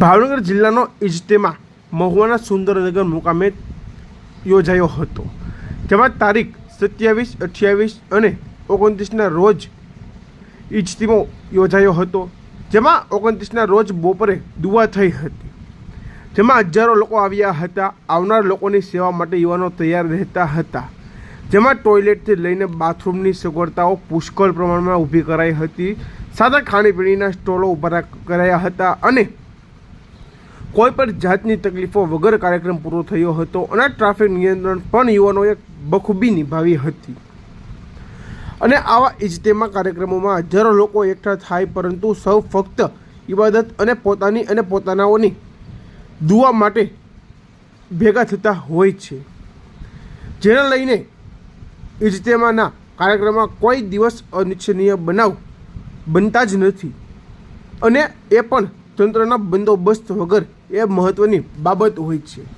ભાવનગર જિલ્લાનો ઇજતેમા મહુવાના સુંદરનગર મુકામે યોજાયો હતો. જેમાં તારીખ સત્યાવીસ, અઠ્યાવીસ અને ઓગણત્રીસના રોજ ઇજતેમો યોજાયો હતો. જેમાં ઓગણત્રીસના રોજ બપોરે દુઆ થઈ હતી. જેમાં હજારો લોકો આવ્યા હતા. આવનાર લોકોની સેવા માટે યુવાનો તૈયાર રહેતા હતા. જેમાં ટોયલેટથી લઈને બાથરૂમની સગવડતાઓ પુષ્કળ પ્રમાણમાં ઊભી કરાઈ હતી. સાથે ખાણીપીણીના સ્ટોલો ઊભા કરાયા હતા અને કોઈ પણ જાતની તકલીફો વગર કાર્યક્રમ પૂરો થયો હતો અને ટ્રાફિક નિયંત્રણ પણ યુવાનોએ બખૂબી નિભાવી હતી. અને આવા ઇજતેમા કાર્યક્રમોમાં હજારો લોકો એકઠા થાય પરંતુ સૌ ફક્ત ઇબાદત અને પોતાની અને પોતાનાઓની દુઆ માટે ભેગા થતા હોય છે. જેને લઈને ઇજતેમાના કાર્યક્રમમાં કોઈ દિવસ અનિચ્છનીય બનાવ બનતા જ નથી અને એ પણ તંત્રના બંદોબસ્ત વગર એ મહત્ત્વની બાબત હોય છે.